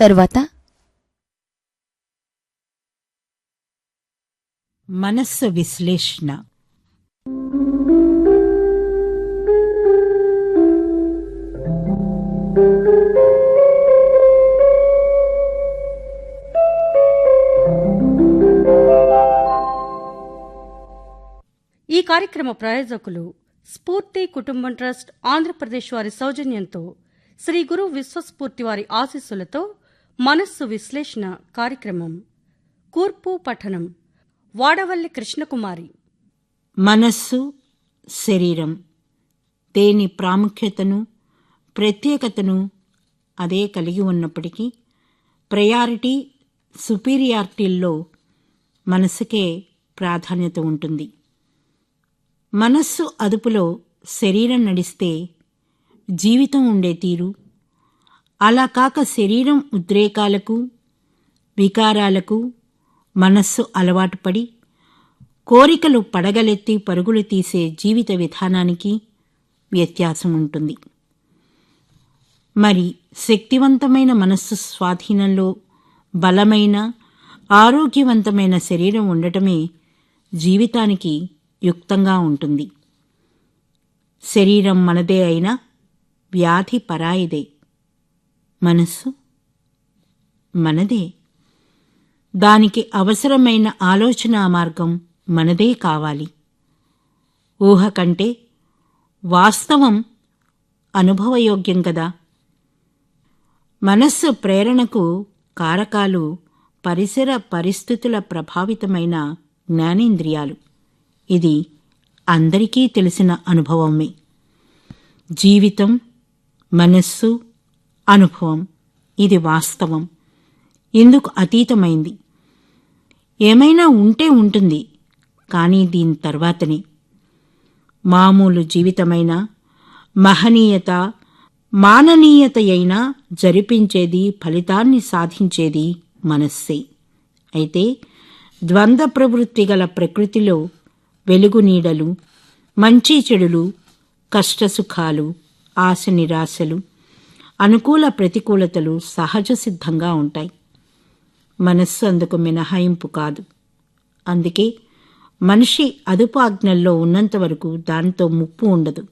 తరువాత? మనస్సు విశ్లేషణ. ఈ కార్యక్రమ ప్రాయోజకులు స్ఫూర్తి కుటుంబం ట్రస్ట్ ఆంధ్రప్రదేశ్ వారి సౌజన్యంతో శ్రీ గురు విశ్వస్ఫూర్తి వారి ఆశీస్సులతో మనస్సు విశ్లేషణ కార్యక్రమం. కూర్పు పఠనం. వాడవల్లి కృష్ణకుమారి. మనస్సు శరీరం. దేని ప్రాముఖ్యతను ప్రత్యేకతను అదే కలిగి ఉన్నప్పటికీ ప్రయారిటీ సుపీరియారిటీల్లో మనసుకే ప్రాధాన్యత ఉంటుంది. మనస్సు అదుపులో శరీరం నడిస్తే జీవితం ఉండే తీరు అలా కాక శరీరం ఉద్రేకాలకు వికారాలకు మనస్సు అలవాటు పడి కోరికలు పడగలెత్తి పరుగులు తీసే జీవిత విధానానికి వ్యత్యాసం ఉంటుంది. మరి శక్తివంతమైన మనస్సు స్వాధీనంలో బలమైన ఆరోగ్యవంతమైన శరీరం ఉండటమే జీవితానికి యుక్తంగా ఉంటుంది. శరీరం మనదే అయినా వ్యాధి పరాయిదే. మనస్సు మనదే. దానికి అవసరమైన ఆలోచనా మార్గం మనదే కావాలి. ఊహ కంటే వాస్తవం అనుభవయోగ్యం కదా. మనస్సు ప్రేరణకు కారకాలు పరిసర పరిస్థితుల ప్రభావితమైన జ్ఞానేంద్రియాలు. ఇది అందరికీ తెలిసిన అనుభవమే. జీవితం మనస్సు అనుభవం. ఇది వాస్తవం. ఇందుకు అతీతమైంది? ఏమైనా ఉంటే ఉంటుంది కానీ దీని తర్వాతనే. మామూలు జీవితమైన మహనీయత మాననీయత అయినా జరిపించేది ఫలితాన్ని సాధించేది మనస్సే. అయితే ద్వంద్వ ప్రవృత్తి గల ప్రకృతిలో వెలుగు నీడలు మంచి చెడులు కష్టసుఖాలు ఆశ నిరాశలు అనుకూల ప్రతికూలతలు సహజ సిద్ధంగా ఉంటాయి. మనస్సు అందుకు మినహాయింపు కాదు. అందుకే మనిషి అదుపాజ్ఞల్లో ఉన్నంత వరకు దానితో ముప్పు ఉండదు.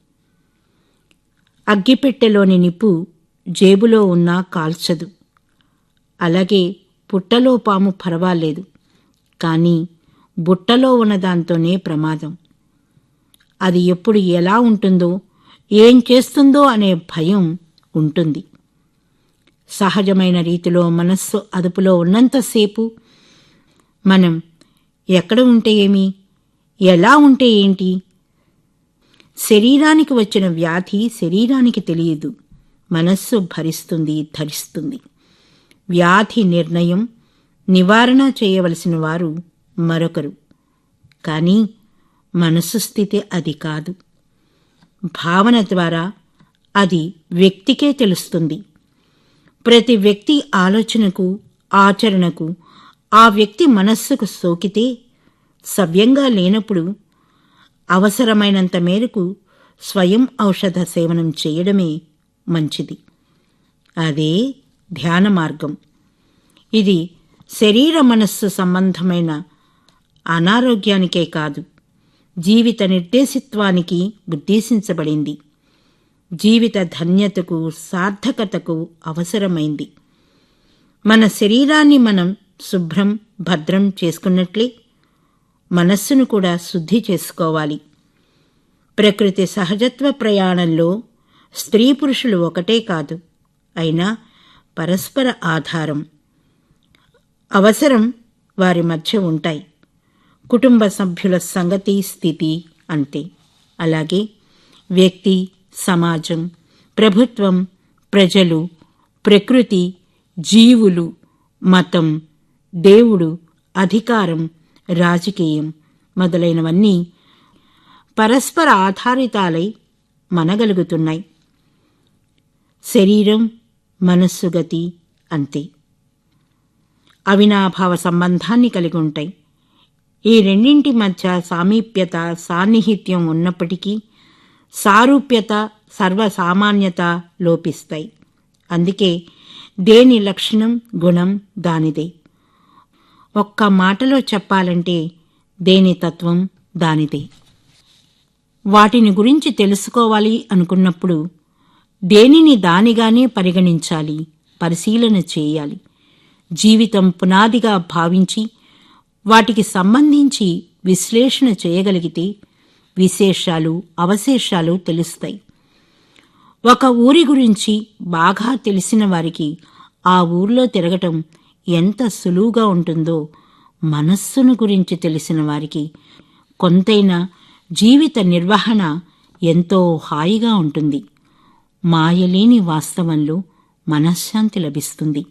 అగ్గిపెట్టెలోని నిప్పు జేబులో ఉన్నా కాల్చదు. అలాగే పుట్టలో పాము పర్వాలేదు. కానీ బుట్టలో ఉన్న దాంతోనే ప్రమాదం. అది ఎప్పుడు ఎలా ఉంటుందో ఏం చేస్తుందో అనే భయం ఉంటుంది. సహజమైన రీతిలో మనస్సు అదుపులో ఉన్నంతసేపు మనం ఎక్కడ ఉంటే ఏమి ఎలా ఉంటే ఏంటి? శరీరానికి వచ్చిన వ్యాధి శరీరానికి తెలియదు. మనస్సు భరిస్తుంది ధరిస్తుంది. వ్యాధి నిర్ణయం నివారణ చేయవలసిన వారు మరొకరు. కానీ మనస్సు స్థితి అది కాదు. భావన ద్వారా అది వ్యక్తికే తెలుస్తుంది. ప్రతి వ్యక్తి ఆలోచనకు ఆచరణకు ఆ వ్యక్తి మనస్సుకు సోకితే సవ్యంగా లేనప్పుడు అవసరమైనంత మేరకు స్వయం ఔషధ సేవనం చేయడమే మంచిది. అదే ధ్యాన మార్గం. ఇది శరీర మనస్సు సంబంధమైన అనారోగ్యానికే కాదు జీవిత నిర్దేశిత్వానికి ఉద్దేశించబడింది. జీవిత ధన్యతకు సార్థకతకు అవసరమైంది. మన శరీరాన్ని మనం శుభ్రం భద్రం చేసుకున్నట్లే మనస్సును కూడా శుద్ధి చేసుకోవాలి. ప్రకృతి సహజత్వ ప్రయాణంలో స్త్రీ పురుషులు ఒకటే కాదు అయినా పరస్పర ఆధారం. అవసరం వారి మధ్య ఉంటాయి. కుటుంబ సభ్యుల సంగతి స్థితి అంతే. అలాగే వ్యక్తి సమాజం ప్రభుత్వం ప్రజలు ప్రకృతి జీవులు మతం దేవుడు అధికారం రాజకీయం మొదలైనవన్నీ పరస్పర ఆధారితాలై మనగలుగుతున్నాయి. శరీరం మనస్సుగతి అంతే. అవినాభావ సంబంధాన్ని కలిగి ఉంటాయి ఈ రెండింటి మధ్య సామీప్యత సాన్నిహిత్యం ఉన్నప్పటికీ సారూప్యత సర్వసామాన్యత లోపిస్తాయి. అందుకే దేని లక్షణం గుణం దానిదే. ఒక్క మాటలో చెప్పాలంటే దేని తత్వం దానిదే. వాటిని గురించి తెలుసుకోవాలి అనుకున్నప్పుడు దేనిని దానిగానే పరిగణించాలి పరిశీలన చేయాలి. జీవితం పునాదిగా భావించి వాటికి సంబంధించి విశ్లేషణ చేయగలిగితే విశేషాలు అవశేషాలు తెలుస్తాయి. ఒక ఊరి గురించి బాగా తెలిసిన వారికి ఆ ఊర్లో తిరగటం ఎంత సులువుగా ఉంటుందో మనస్సును గురించి తెలిసిన వారికి కొంతైనా జీవిత నిర్వహణ ఎంతో హాయిగా ఉంటుంది. మాయలేని వాస్తవంలో మనశ్శాంతి లభిస్తుంది.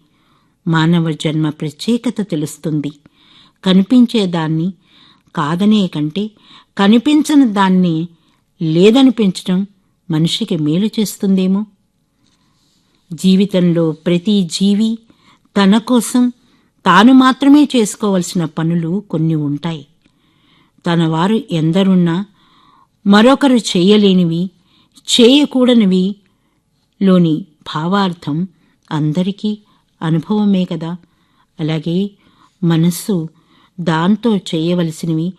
మానవ జన్మ ప్రత్యేకత తెలుస్తుంది. కనిపించేదాన్ని కాదనే కంటే కనిపించని దాన్ని లేదనిపించటం మనిషికి మేలు చేస్తుందేమో? జీవితంలో ప్రతి జీవి తన కోసం తాను మాత్రమే చేసుకోవలసిన పనులు కొన్ని ఉంటాయి. తన వారు ఎందరున్నా మరొకరు చేయలేనివి చేయకూడనివి లోని భావార్థం అందరికీ అనుభవమే కదా? అలాగే మనస్సు దాంతో చేయవలసినవి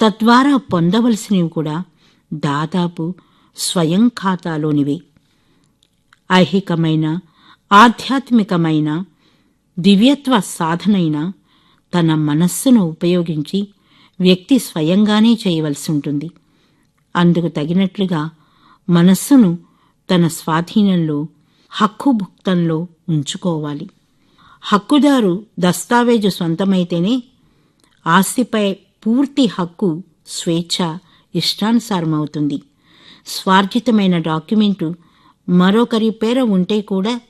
తద్వారా పొందవలసినవి కూడా దాదాపు స్వయం ఖాతాలోనివే. ఐహికమైన ఆధ్యాత్మికమైన దివ్యత్వ సాధనైన తన మనస్సును ఉపయోగించి వ్యక్తి స్వయంగానే చేయవలసి ఉంటుంది. అందుకు తగినట్లుగా మనస్సును తన స్వాధీనంలో హక్కుభుక్తంలో ఉంచుకోవాలి. హక్కుదారు దస్తావేజు సొంతమైతేనే ఆస్తిపై పూర్తి హక్కు స్వేచ్ఛ ఇష్టానుసారమవుతుంది. స్వార్జితమైన డాక్యుమెంటు మరొకరి పేర ఉంటే కూడా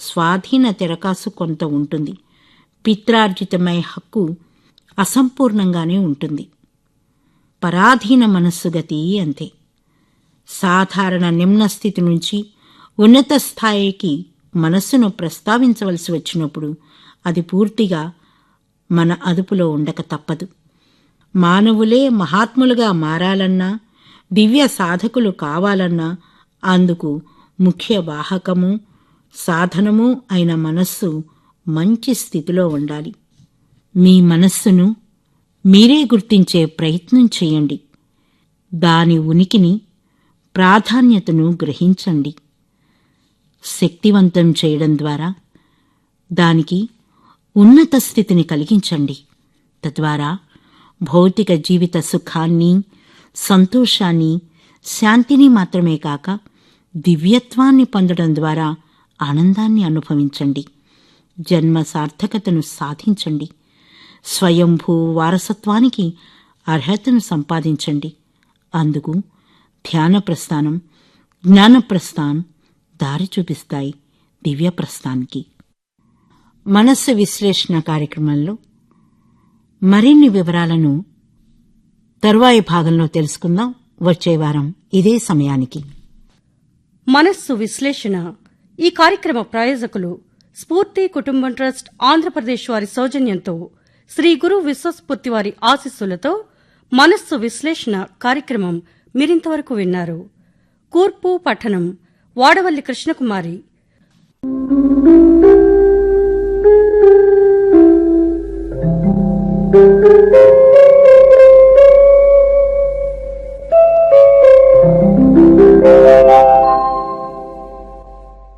స్వాధీన తెరకాసు కొంత ఉంటుంది. పిత్రార్జితమై హక్కు అసంపూర్ణంగానే ఉంటుంది. పరాధీన మనస్సుగతి అంతే. సాధారణ నిమ్న స్థితి నుంచి ఉన్నత స్థాయికి మనస్సును ప్రస్తావించవలసి వచ్చినప్పుడు అది పూర్తిగా మన అదుపులో ఉండక తప్పదు. మానవులే మహాత్ములుగా మారాలన్నా దివ్య సాధకులు కావాలన్నా అందుకు ముఖ్య వాహకము సాధనము అయిన మనస్సు మంచి స్థితిలో ఉండాలి. మీ మనస్సును మీరే గుర్తించే ప్రయత్నం చేయండి. దాని ఉనికిని ప్రాధాన్యతను గ్రహించండి. శక్తివంతం చేయడం ద్వారా దానికి ఉన్నత స్థితిని కలిగించండి. తద్వారా భౌతిక జీవిత సుఖాన్ని సంతోషాన్ని శాంతిని మాత్రమే కాక దివ్యత్వాన్ని పొందడం ద్వారా ఆనందాన్ని అనుభవించండి. జన్మ సార్థకతను సాధించండి. స్వయంభూ వారసత్వానికి అర్హతను సంపాదించండి. అందుకు ధ్యాన ప్రస్థానం జ్ఞాన ప్రస్థానం దారి చూపిస్తాయి దివ్య ప్రస్థానికి మనస్సు విశ్లేషణ కార్యక్రమంలో మరిన్ని వివరాలను తరువాయి భాగంలో తెలుసుకుందాం. వచ్చే వారం ఇదే సమయానికి. మనస్సు విశ్లేషణ. ఈ కార్యక్రమ ప్రాయోజకులు స్ఫూర్తి కుటుంబం ట్రస్ట్ ఆంధ్రప్రదేశ్ వారి సౌజన్యంతో శ్రీ గురు విశ్వస్ఫూర్తి వారి ఆశీస్సులతో మనస్సు విశ్లేషణ కార్యక్రమం మీరింతవరకు విన్నారు. కూర్పు పఠనం Vadavalli Krishnakumari. Thank you. thank you